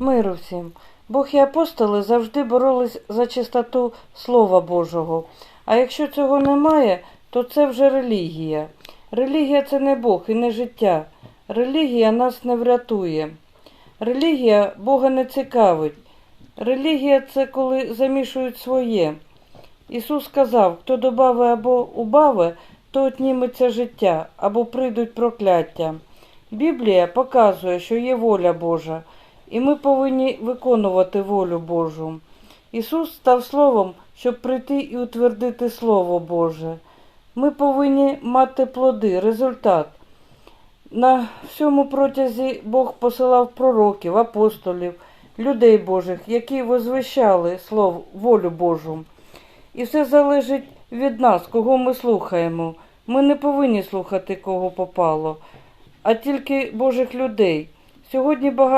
Миру всім. Бог і апостоли завжди боролись за чистоту Слова Божого. А якщо цього немає, то це вже релігія. Релігія це не Бог і не життя. Релігія нас не врятує. Релігія Бога не цікавить. Релігія це коли замішують своє. Ісус сказав, хто добаве або убаве, то отніметься життя або прийдуть прокляття. Біблія показує, що є воля Божа, і ми повинні виконувати волю Божу. Ісус став Словом, щоб прийти і утвердити Слово Боже. Ми повинні мати плоди, результат. На всьому протязі Бог посилав пророків, апостолів, людей Божих, які возвищали слов, волю Божу. І все залежить від нас, кого ми слухаємо. Ми не повинні слухати, кого попало, а тільки Божих людей. Сьогодні багато.